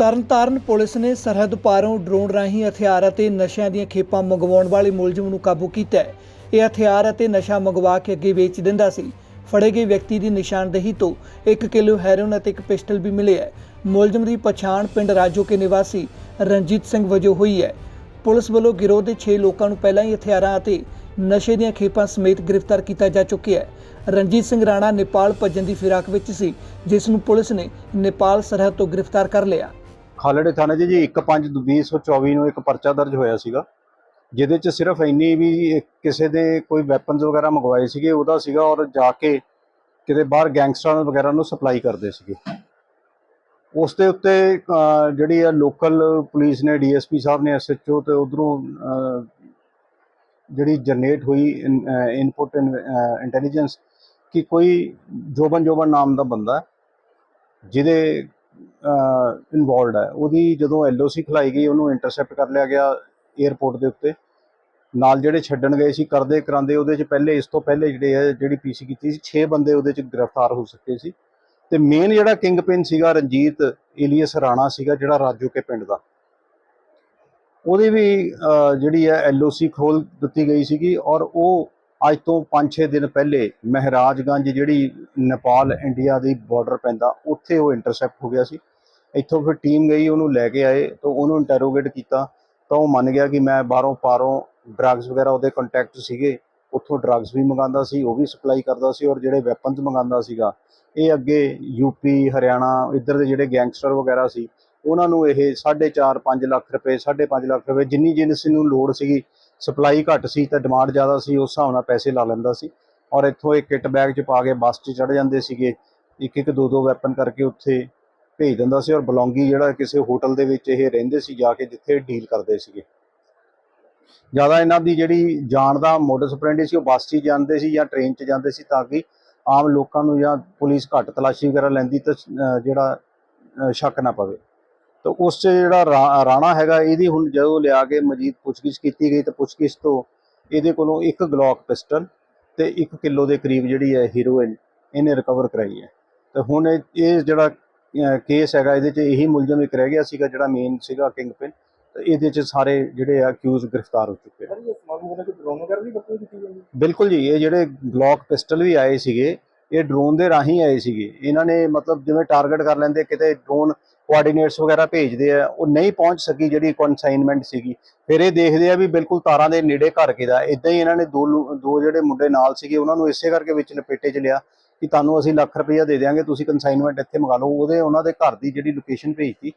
Tarn Taran police ਨੇ ਸਰਹੱਦ ਪਾਰੋਂ drone ਰਾਹੀਂ ਹਥਿਆਰ ਅਤੇ ਨਸ਼ਿਆਂ ਦੀਆਂ ਖੇਪਾਂ ਮੰਗਵਾਉਣ ਵਾਲੇ ਮੁਲਜ਼ਮ ਨੂੰ ਕਾਬੂ ਕੀਤਾ ਹੈ। ਇਹ ਹਥਿਆਰ ਅਤੇ ਨਸ਼ਾ ਮੰਗਵਾ ਕੇ ਅੱਗੇ ਵੇਚ ਦਿੰਦਾ ਸੀ। ਫੜੇ ਗਏ ਵਿਅਕਤੀ ਦੀ ਨਿਸ਼ਾਨਦੇਹੀ ਤੋਂ 1 ਕਿਲੋ ਹੈਰੋਇਨ ਅਤੇ ਇੱਕ ਪਿਸਟਲ ਵੀ ਮਿਲਿਆ ਹੈ। ਮੁਲਜ਼ਮ ਦੀ ਪਛਾਣ ਪਿੰਡ ਰਾਜੋ ਕੇ ਨਿਵਾਸੀ ਰਣਜੀਤ ਸਿੰਘ ਵਜੋਂ ਹੋਈ ਹੈ। ਪੁਲਿਸ ਵੱਲੋਂ ਗਿਰੋਹ ਦੇ 6 ਲੋਕਾਂ ਨੂੰ ਪਹਿਲਾਂ ਹੀ ਹਥਿਆਰਾਂ ਅਤੇ ਨਸ਼ੇ ਦੀਆਂ ਖੇਪਾਂ ਸਮੇਤ ਗ੍ਰਿਫਤਾਰ ਕੀਤਾ ਜਾ ਚੁੱਕਿਆ ਹੈ। ਰਣਜੀਤ ਸਿੰਘ ਰਾਣਾ ਨੇਪਾਲ ਭੱਜਣ ਦੀ ਫਿਰਾਕ ਵਿੱਚ ਸੀ, ਜਿਸ ਨੂੰ ਪੁਲਿਸ ਨੇ ਨੇਪਾਲ ਸਰਹੱਦ ਤੋਂ ਗ੍ਰਿਫਤਾਰ ਕਰ ਲਿਆ। ਖਾਲੜੇ ਥਾਣੇ 'ਚ ਜੀ 1/5/2024 ਨੂੰ ਇੱਕ ਪਰਚਾ ਦਰਜ ਹੋਇਆ ਸੀਗਾ। ਜਿਹਦੇ 'ਚ ਸਿਰਫ ਇੰਨੀ ਵੀ ਕਿਸੇ ਦੇ ਕੋਈ ਵੈਪਨਸ ਵਗੈਰਾ ਮੰਗਵਾਏ ਸੀਗੇ, ਉਹਦਾ ਸੀਗਾ ਔਰ ਜਾ ਕੇ ਕਿਤੇ ਬਾਹਰ ਗੈਂਗਸਟਰਾਂ ਵਗੈਰਾ ਨੂੰ ਸਪਲਾਈ ਕਰਦੇ ਸੀਗੇ। ਉਸ ਦੇ ਉੱਤੇ ਜਿਹੜੀ ਆ ਲੋਕਲ ਪੁਲਿਸ ਨੇ ਡੀਐਸਪੀ ਸਾਹਿਬ ਨੇ ਐਸਐਚਓ ਤੇ ਉਧਰੋਂ ਜਿਹੜੀ ਜਨਰੇਟ ਹੋਈ ਇਨਪੁਟ ਇੰਟੈਲੀਜੈਂਸ ਕਿ ਕੋਈ ਜੋਬਨ ਜੋਬਨ ਨਾਮ ਦਾ ਬੰਦਾ ਜਿਹਦੇ ਇਨਵੋਲਡ ਹੈ। ਉਹਦੀ ਜਦੋਂ ਐਲਓਸੀ ਖਲਾਈ ਗਈ, ਉਹਨੂੰ ਇੰਟਰਸੈਪਟ ਕਰ ਲਿਆ ਗਿਆ 에ਅਰਪੋਰਟ ਦੇ ਉੱਤੇ। ਨਾਲ ਜਿਹੜੇ ਛੱਡਣ ਗਏ ਸੀ, ਕਰਦੇ ਕਰਾਂਦੇ, ਉਹਦੇ ਚ ਪਹਿਲੇ, ਇਸ ਤੋਂ ਪਹਿਲੇ ਜਿਹੜੇ ਹੈ, ਜਿਹੜੀ ਪੀਸੀ ਕੀਤੀ ਸੀ 6 ਬੰਦੇ ਉਹਦੇ ਚ ਗ੍ਰਿਫਤਾਰ ਹੋ ਸਕੇ ਸੀ। ਤੇ ਮੇਨ ਜਿਹੜਾ ਕਿੰਗ ਪਿੰਨ ਸੀਗਾ, ਰਣਜੀਤ ਏਲੀਅਸ ਰਾਣਾ ਸੀਗਾ, ਜਿਹੜਾ ਰਾਜੂ ਕੇ ਪਿੰਡ ਦਾ। ਉਹਦੀ ਵੀ ਜਿਹੜੀ ਹੈ ਐਲਓਸੀ ਖੋਲ ਦਿੱਤੀ ਗਈ ਸੀਗੀ ਔਰ ਉਹ ਅੱਜ ਤੋਂ 5-6 ਦਿਨ ਪਹਿਲੇ ਮਹਿਰਾਜਗੰਜ ਜਿਹੜੀ ਨੇਪਾਲ, ਇੰਡੀਆ ਦੀ ਬਾਰਡਰ ਪੈਂਦਾ, ਉੱਥੇ ਉਹ ਇੰਟਰਸੈਪਟ ਹੋ ਗਿਆ ਸੀ। ਇੱਥੋਂ ਫਿਰ ਟੀਮ ਗਈ, ਉਹਨੂੰ ਲੈ ਕੇ ਆਏ, ਤਾਂ ਉਹਨੂੰ ਇੰਟਰੋਗੇਟ ਕੀਤਾ। ਤਾਂ ਉਹ ਮੰਨ ਗਿਆ ਕਿ ਮੈਂ ਬਾਹਰੋਂ ਪਾਰੋਂ ਡਰੱਗਸ ਵਗੈਰਾ ਉਹਦੇ ਕੰਟੈਕਟ ਸੀਗੇ, ਉੱਥੋਂ ਡਰੱਗਸ ਵੀ ਮੰਗਾਉਂਦਾ ਸੀ, ਉਹ ਵੀ ਸਪਲਾਈ ਕਰਦਾ ਸੀ ਔਰ ਜਿਹੜੇ ਵੈਪਨਸ ਮੰਗਾਉਂਦਾ ਸੀਗਾ, ਇਹ ਅੱਗੇ ਯੂਪੀ ਹਰਿਆਣਾ, ਇੱਧਰ ਦੇ ਜਿਹੜੇ ਗੈਂਗਸਟਰ ਵਗੈਰਾ ਸੀ, ਉਹਨਾਂ ਨੂੰ ਇਹ 4.5 5 ਲੱਖ ਰੁਪਏ 5.5 ਲੱਖ ਰੁਪਏ, ਜਿੰਨੀ ਜਿੰਨੀ ਨੂੰ ਲੋੜ ਸੀਗੀ ਸਪਲਾਈ ਘੱਟ ਸੀ ਤਾਂ ਡਿਮਾਂਡ ਜ਼ਿਆਦਾ ਸੀ, ਉਸ ਹਿਸਾਬ ਨਾਲ ਪੈਸੇ ਲਾ ਲੈਂਦਾ ਸੀ। ਔਰ ਇੱਥੋਂ ਇਹ ਕਿੱਟ ਬੈਗ 'ਚ ਪਾ ਕੇ ਬੱਸ 'ਚ ਚੜ ਜਾਂਦੇ ਸੀਗੇ। ਇੱਕ ਇੱਕ ਦੋ ਦੋ ਵੈਪਨ ਕਰਕੇ ਉੱਥੇ ਭੇਜ ਦਿੰਦਾ ਸੀ ਔਰ ਬਲੌਂਗੀ ਜਿਹੜਾ ਕਿਸੇ ਹੋਟਲ ਦੇ ਵਿੱਚ ਇਹ ਰਹਿੰਦੇ ਸੀ, ਜਾ ਕੇ ਜਿੱਥੇ ਡੀਲ ਕਰਦੇ ਸੀਗੇ। ਜ਼ਿਆਦਾ ਇਹਨਾਂ ਦੀ ਜਿਹੜੀ ਜਾਣ ਦਾ ਮੋਡਸ ਆਪਰੈਂਡੀ ਸੀ, ਉਹ ਬੱਸ 'ਚ ਜਾਂਦੇ ਸੀ ਜਾਂ ਟ੍ਰੇਨ 'ਚ ਜਾਂਦੇ ਸੀ ਤਾਂ ਕਿ ਆਮ ਲੋਕਾਂ ਨੂੰ ਜਾਂ ਪੁਲਿਸ ਘੱਟ ਤਲਾਸ਼ੀ ਵਗੈਰਾ ਲੈਂਦੀ ਤਾਂ ਜਿਹੜਾ ਸ਼ੱਕ ਨਾ ਪਵੇ। ਤਾਂ ਉਸ 'ਚ ਜਿਹੜਾ ਰਾਣਾ ਹੈਗਾ ਇਹਦੀ ਹੁਣ ਜਦੋਂ ਲਿਆ ਕੇ ਮਜੀਦ ਪੁੱਛਗਿੱਛ ਕੀਤੀ ਗਈ ਤਾਂ ਪੁੱਛਗਿੱਛ ਤੋਂ ਇਹਦੇ ਕੋਲੋਂ ਇੱਕ ਗਲੌਕ ਪਿਸਟਲ ਤੇ 1 ਕਿਲੋ ਦੇ ਕਰੀਬ ਜਿਹੜੀ ਹੈ ਹੀਰੋਇਨ ਇਹਨੇ ਰਿਕਵਰ ਕਰਾਈ ਹੈ। ਤੇ ਹੁਣ ਇਹ ਜਿਹੜਾ ਕੇਸ ਹੈਗਾ ਇਹਦੇ 'ਚ ਇਹੀ ਮੁਲਜ਼ਮ ਇੱਕ ਰਹਿ ਗਿਆ ਸੀਗਾ ਜਿਹੜਾ ਮੇਨ ਸੀਗਾ ਕਿੰਗਪਿਨ ਤੇ ਇਹਦੇ 'ਚ ਸਾਰੇ ਜਿਹੜੇ ਆ ਅਕਿਊਜ਼ ਗ੍ਰਿਫਤਾਰ ਹੋ ਚੁੱਕੇ ਜਾਂਦੀ ਬਿਲਕੁਲ ਜੀ ਇਹ ਜਿਹੜੇ ਗਲੌਕ ਪਿਸਟਲ ਵੀ ਆਏ ਸੀਗੇ ਇਹ ਡਰੋਨ ਦੇ ਰਾਹੀਂ ਆਏ ਸੀਗੇ। ਇਹਨਾਂ ਨੇ ਮਤਲਬ ਜਿਵੇਂ ਟਾਰਗੇਟ ਕਰ ਲੈਂਦੇ ਕਿਤੇ ਡਰੋਨ ਕੋਆਰਡੀਨੇਟਸ ਵਗੈਰਾ ਭੇਜਦੇ ਆ, ਉਹ ਨਹੀਂ ਪਹੁੰਚ ਸਕੀ ਜਿਹੜੀ ਕਨਸਾਈਨਮੈਂਟ ਸੀਗੀ। ਫਿਰ ਇਹ ਦੇਖਦੇ ਆ ਵੀ ਬਿਲਕੁਲ ਤਾਰਾਂ ਦੇ ਨੇੜੇ ਘਰ ਕਿਦਾ ਇਦਾਂ ਹੀ ਇਹਨਾਂ ਨੇ ਦੋ ਦੋ ਜਿਹੜੇ ਮੁੰਡੇ ਨਾਲ ਸੀਗੇ, ਉਹਨਾਂ ਨੂੰ ਇਸੇ ਕਰਕੇ ਵਿੱਚ ਲਪੇਟੇ 'ਚ ਲਿਆ ਕਿ ਤੁਹਾਨੂੰ ਅਸੀਂ ਲੱਖ ਰੁਪਈਆ ਦੇ ਦਿਆਂਗੇ, ਤੁਸੀਂ ਕਨਸਾਈਨਮੈਂਟ ਇੱਥੇ ਮੰਗਾ ਲਓ। ਉਹਦੇ ਉਹਨਾਂ ਦੇ ਘਰ ਦੀ ਜਿਹੜੀ ਲੋਕੇਸ਼ਨ ਭੇਜਤੀ।